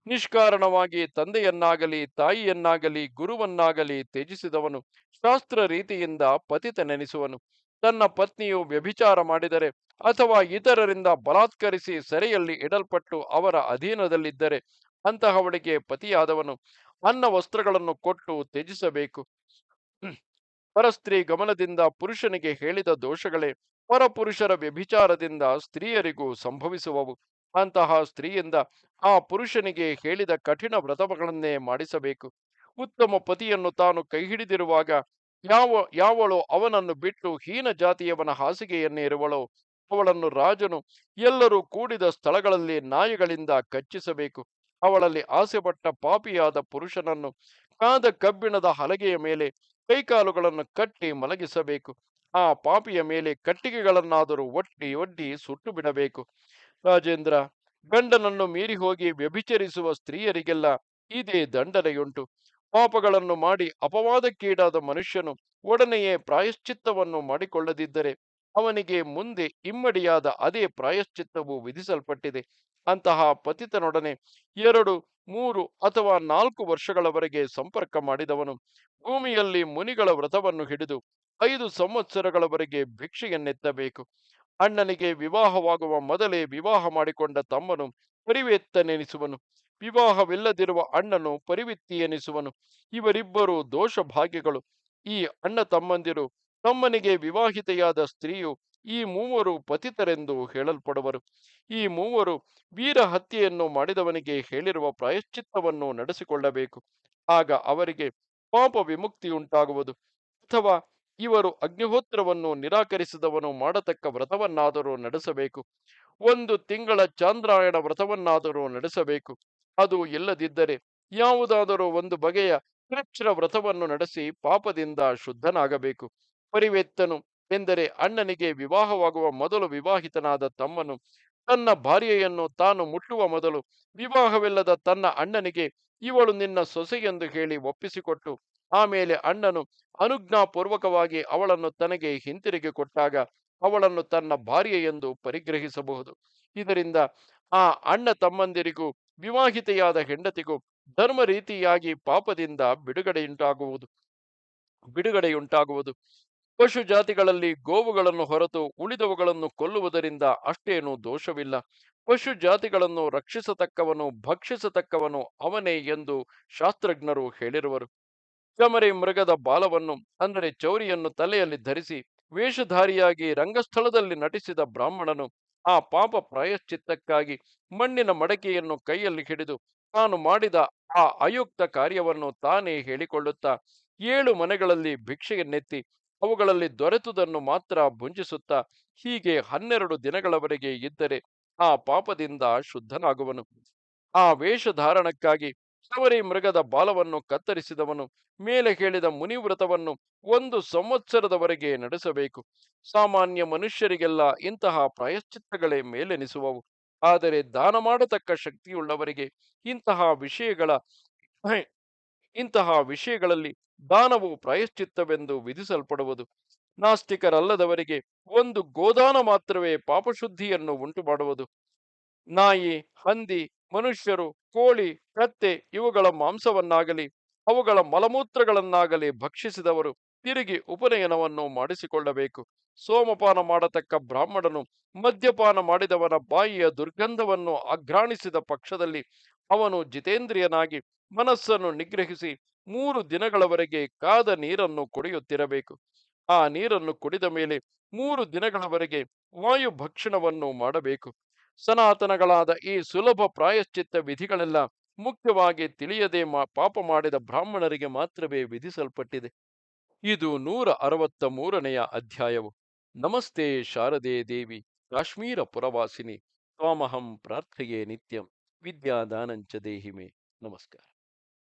ನಿಷ್ಕಾರಣವಾಗಿ ತಂದೆಯನ್ನಾಗಲಿ, ತಾಯಿಯನ್ನಾಗಲಿ, ಗುರುವನ್ನಾಗಲಿ ತ್ಯಜಿಸಿದವನು ಶಾಸ್ತ್ರ ರೀತಿಯಿಂದ ಪತಿತನೆನಿಸುವನು. ತನ್ನ ಪತ್ನಿಯು ವ್ಯಭಿಚಾರ ಮಾಡಿದರೆ ಅಥವಾ ಇತರರಿಂದ ಬಲಾತ್ಕರಿಸಿ ಸೆರೆಯಲ್ಲಿ ಇಡಲ್ಪಟ್ಟು ಅವರ ಅಧೀನದಲ್ಲಿದ್ದರೆ ಅಂತಹವಳಿಗೆ ಪತಿಯಾದವನು ಅನ್ನ ವಸ್ತ್ರಗಳನ್ನು ಕೊಟ್ಟು ತ್ಯಜಿಸಬೇಕು. ಪರಸ್ತ್ರೀ ಗಮನದಿಂದ ಪುರುಷನಿಗೆ ಹೇಳಿದ ದೋಷಗಳೇ ಪರಪುರುಷರ ವ್ಯಭಿಚಾರದಿಂದ ಸ್ತ್ರೀಯರಿಗೂ ಸಂಭವಿಸುವವು. ಅಂತಹ ಸ್ತ್ರೀಯಿಂದ ಆ ಪುರುಷನಿಗೆ ಹೇಳಿದ ಕಠಿಣ ವ್ರತಗಳನ್ನೇ ಮಾಡಿಸಬೇಕು. ಉತ್ತಮ ಪತಿಯನ್ನು ತಾನು ಕೈಹಿಡಿದಿರುವಾಗ ಯಾವ ಯಾವಳು ಅವನನ್ನು ಬಿಟ್ಟು ಹೀನ ಜಾತಿಯವನ ಹಾಸಿಗೆಯನ್ನೇರುವಳೋ ಅವಳನ್ನು ರಾಜನು ಎಲ್ಲರೂ ಕೂಡಿದ ಸ್ಥಳಗಳಲ್ಲಿ ನಾಯಿಗಳಿಂದ ಕಚ್ಚಿಸಬೇಕು. ಅವಳಲ್ಲಿ ಆಸೆಪಟ್ಟ ಪಾಪಿಯಾದ ಪುರುಷನನ್ನು ಕಾದ ಕಬ್ಬಿಣದ ಹಲಗೆಯ ಮೇಲೆ ಕೈಕಾಲುಗಳನ್ನು ಕಟ್ಟಿ ಮಲಗಿಸಬೇಕು. ಆ ಪಾಪಿಯ ಮೇಲೆ ಕಟ್ಟಿಗೆಗಳನ್ನಾದರೂ ಒಟ್ಟಿ ಒಡ್ಡಿ ಸುಟ್ಟು ಬಿಡಬೇಕು. ರಾಜೇಂದ್ರ, ಗಂಡನನ್ನು ಮೀರಿ ಹೋಗಿ ವ್ಯಭಿಚರಿಸುವ ಸ್ತ್ರೀಯರಿಗೆಲ್ಲ ಇದೇ ದಂಡನೆಯುಂಟು. ಪಾಪಗಳನ್ನು ಮಾಡಿ ಅಪವಾದಕ್ಕೀಡಾದ ಮನುಷ್ಯನು ಒಡನೆಯೇ ಪ್ರಾಯಶ್ಚಿತ್ತವನ್ನು ಮಾಡಿಕೊಳ್ಳದಿದ್ದರೆ ಅವನಿಗೆ ಮುಂದೆ ಇಮ್ಮಡಿಯಾದ ಅದೇ ಪ್ರಾಯಶ್ಚಿತ್ತವು ವಿಧಿಸಲ್ಪಟ್ಟಿದೆ. ಅಂತಹ ಪತಿತನೊಡನೆ ಎರಡು, ಮೂರು ಅಥವಾ ನಾಲ್ಕು ವರ್ಷಗಳವರೆಗೆ ಸಂಪರ್ಕ ಮಾಡಿದವನು ಭೂಮಿಯಲ್ಲಿ ಮುನಿಗಳ ವ್ರತವನ್ನು ಹಿಡಿದು ಐದು ಸಂವತ್ಸರಗಳವರೆಗೆ ಭಿಕ್ಷೆಯನ್ನೆತ್ತಬೇಕು. ಅಣ್ಣನಿಗೆ ವಿವಾಹವಾಗುವ ಮೊದಲೇ ವಿವಾಹ ಮಾಡಿಕೊಂಡ ತಮ್ಮನು ಪರಿವೆತ್ತನೆನಿಸುವನು. ವಿವಾಹವಿಲ್ಲದಿರುವ ಅಣ್ಣನು ಪರಿವಿತ್ತಿ ಎನಿಸುವನು. ಇವರಿಬ್ಬರು ದೋಷ ಭಾಗ್ಯಗಳು ಈ ಅಣ್ಣ ತಮ್ಮಂದಿರು ತಮ್ಮನಿಗೆ ವಿವಾಹಿತೆಯಾದ ಸ್ತ್ರೀಯು ಈ ಮೂವರು ಪತಿತರೆಂದು ಹೇಳಲ್ಪಡುವರು. ಈ ಮೂವರು ವೀರ ಹತ್ಯೆಯನ್ನು ಮಾಡಿದವನಿಗೆ ಹೇಳಿರುವ ಪ್ರಾಯಶ್ಚಿತ್ತವನ್ನು ನಡೆಸಿಕೊಳ್ಳಬೇಕು. ಆಗ ಅವರಿಗೆ ಪಾಪ ವಿಮುಕ್ತಿಯುಂಟಾಗುವುದು. ಅಥವಾ ಇವರು ಅಗ್ನಿಹೋತ್ರವನ್ನು ನಿರಾಕರಿಸಿದವನು ಮಾಡತಕ್ಕ ವ್ರತವನ್ನಾದರೂ ನಡೆಸಬೇಕು. ಒಂದು ತಿಂಗಳ ಚಾಂದ್ರಾಯಣ ವ್ರತವನ್ನಾದರೂ ನಡೆಸಬೇಕು. ಅದು ಇಲ್ಲದಿದ್ದರೆ ಯಾವುದಾದರೂ ಒಂದು ಬಗೆಯ ಕೃಚ್ಛ್ರ ವ್ರತವನ್ನು ನಡೆಸಿ ಪಾಪದಿಂದ ಶುದ್ಧನಾಗಬೇಕು. ಪರಿವೆತ್ತನು ಎಂದರೆ ಅಣ್ಣನಿಗೆ ವಿವಾಹವಾಗುವ ಮೊದಲು ವಿವಾಹಿತನಾದ ತಮ್ಮನು ತನ್ನ ಭಾರ್ಯೆಯನ್ನು ತಾನು ಮುಟ್ಟುವ ಮೊದಲು ವಿವಾಹವಿಲ್ಲದ ತನ್ನ ಅಣ್ಣನಿಗೆ ಇವಳು ನಿನ್ನ ಸೊಸೆಯೆಂದು ಹೇಳಿ ಒಪ್ಪಿಸಿಕೊಟ್ಟು ಆಮೇಲೆ ಅಣ್ಣನು ಅನುಜ್ಞಾಪೂರ್ವಕವಾಗಿ ಅವಳನ್ನು ತನಗೆ ಹಿಂತಿರುಗಿ ಕೊಟ್ಟಾಗ ಅವಳನ್ನು ತನ್ನ ಭಾರ್ಯೆ ಎಂದು ಪರಿಗ್ರಹಿಸಬಹುದು. ಇದರಿಂದ ಆ ಅಣ್ಣ ತಮ್ಮಂದಿರಿಗೂ ವಿವಾಹಿತೆಯಾದ ಹೆಂಡತಿಗೂ ಧರ್ಮ ರೀತಿಯಾಗಿ ಪಾಪದಿಂದ ಬಿಡುಗಡೆಯುಂಟಾಗುವುದು ಬಿಡುಗಡೆಯುಂಟಾಗುವುದು. ಪಶು ಜಾತಿಗಳಲ್ಲಿ ಗೋವುಗಳನ್ನು ಹೊರತು ಉಳಿದವುಗಳನ್ನು ಕೊಲ್ಲುವುದರಿಂದ ಅಷ್ಟೇನೂ ದೋಷವಿಲ್ಲ. ಪಶು ಜಾತಿಗಳನ್ನು ರಕ್ಷಿಸತಕ್ಕವನು, ಭಕ್ಷಿಸತಕ್ಕವನು ಅವನೇ ಎಂದು ಶಾಸ್ತ್ರಜ್ಞರು ಹೇಳಿರುವರು. ಚಮರಿ ಮೃಗದ ಬಾಲವನ್ನು, ಅಂದರೆ ಚೌರಿಯನ್ನು ತಲೆಯಲ್ಲಿ ಧರಿಸಿ ವೇಷಧಾರಿಯಾಗಿ ರಂಗಸ್ಥಳದಲ್ಲಿ ನಟಿಸಿದ ಬ್ರಾಹ್ಮಣನು ಆ ಪಾಪ ಪ್ರಾಯಶ್ಚಿತ್ತಕ್ಕಾಗಿ ಮಣ್ಣಿನ ಮಡಕೆಯನ್ನು ಕೈಯಲ್ಲಿ ಹಿಡಿದು ತಾನು ಮಾಡಿದ ಆ ಅಯುಕ್ತ ಕಾರ್ಯವನ್ನು ತಾನೇ ಹೇಳಿಕೊಳ್ಳುತ್ತಾ ಏಳು ಮನೆಗಳಲ್ಲಿ ಭಿಕ್ಷೆಯನ್ನೆತ್ತಿ ಅವುಗಳಲ್ಲಿ ದೊರೆತುದನ್ನು ಮಾತ್ರ ಭುಂಜಿಸುತ್ತಾ ಹೀಗೆ ಹನ್ನೆರಡು ದಿನಗಳವರೆಗೆ ಇದ್ದರೆ ಆ ಪಾಪದಿಂದ ಶುದ್ಧನಾಗುವನು. ಆ ವೇಷಧಾರಣಕ್ಕಾಗಿ ಶಬರಿ ಮೃಗದ ಬಾಲವನ್ನು ಕತ್ತರಿಸಿದವನು, ಮೇಲೆ ಹೇಳಿದ ಮುನಿವ್ರತವನ್ನು ಒಂದು ಸಂವತ್ಸರದವರೆಗೆ ನಡೆಸಬೇಕು. ಸಾಮಾನ್ಯ ಮನುಷ್ಯರಿಗೆಲ್ಲ ಇಂತಹ ಪ್ರಾಯಶ್ಚಿತ್ತಗಳೇ ಮೇಲೆನಿಸುವವು. ಆದರೆ ದಾನ ಮಾಡತಕ್ಕ ಶಕ್ತಿಯುಳ್ಳವರಿಗೆ ಇಂತಹ ವಿಷಯಗಳ ಇಂತಹ ವಿಷಯಗಳಲ್ಲಿ ದಾನವು ಪ್ರಾಯಶ್ಚಿತ್ತವೆಂದು ವಿಧಿಸಲ್ಪಡುವುದು. ನಾಸ್ತಿಕರಲ್ಲದವರಿಗೆ ಒಂದು ಗೋದಾನ ಮಾತ್ರವೇ ಪಾಪಶುದ್ಧಿಯನ್ನು ಉಂಟು ಮಾಡುವುದು ನಾಯಿ, ಹಂದಿ, ಮನುಷ್ಯರು, ಕೋಳಿ, ಕತ್ತೆ ಇವುಗಳ ಮಾಂಸವನ್ನಾಗಲಿ, ಅವುಗಳ ಮಲಮೂತ್ರಗಳನ್ನಾಗಲಿ ಭಕ್ಷಿಸಿದವರು ತಿರುಗಿ ಉಪನಯನವನ್ನು ಮಾಡಿಸಿಕೊಳ್ಳಬೇಕು. ಸೋಮಪಾನ ಮಾಡತಕ್ಕ ಬ್ರಾಹ್ಮಣನು ಮದ್ಯಪಾನ ಮಾಡಿದವನ ಬಾಯಿಯ ದುರ್ಗಂಧವನ್ನು ಅಘ್ರಾಣಿಸಿದ ಪಕ್ಷದಲ್ಲಿ ಅವನು ಜಿತೇಂದ್ರಿಯನಾಗಿ ಮನಸ್ಸನ್ನು ನಿಗ್ರಹಿಸಿ ಮೂರು ದಿನಗಳವರೆಗೆ ಕಾದ ನೀರನ್ನು ಕುಡಿಯುತ್ತಿರಬೇಕು. ಆ ನೀರನ್ನು ಕುಡಿದ ಮೇಲೆ ಮೂರು ದಿನಗಳವರೆಗೆ ವಾಯು ಭಕ್ಷಣವನ್ನು ಮಾಡಬೇಕು. ಸನಾತನಗಳಾದ ಈ ಸುಲಭ ಪ್ರಾಯಶ್ಚಿತ್ತ ವಿಧಿಗಳೆಲ್ಲ ಮುಖ್ಯವಾಗಿ ತಿಳಿಯದೆ ಮಾ, ಪಾಪ ಮಾಡಿದ ಬ್ರಾಹ್ಮಣರಿಗೆ ಮಾತ್ರವೇ ವಿಧಿಸಲ್ಪಟ್ಟಿದೆ. ಇದು ನೂರ ಅರವತ್ತ ಮೂರನೆಯ ಅಧ್ಯಾಯವು. ನಮಸ್ತೆ ಶಾರದೆ ದೇವಿ, ಕಾಶ್ಮೀರ ಪುರವಾಸಿನಿ, ತ್ವಾಮಹಂ ಪ್ರಾರ್ಥೆಯೇ ನಿತ್ಯಂ, ವಿದ್ಯಾದಾನಂಚ ದೇಹಿಮೆ. ನಮಸ್ಕಾರ.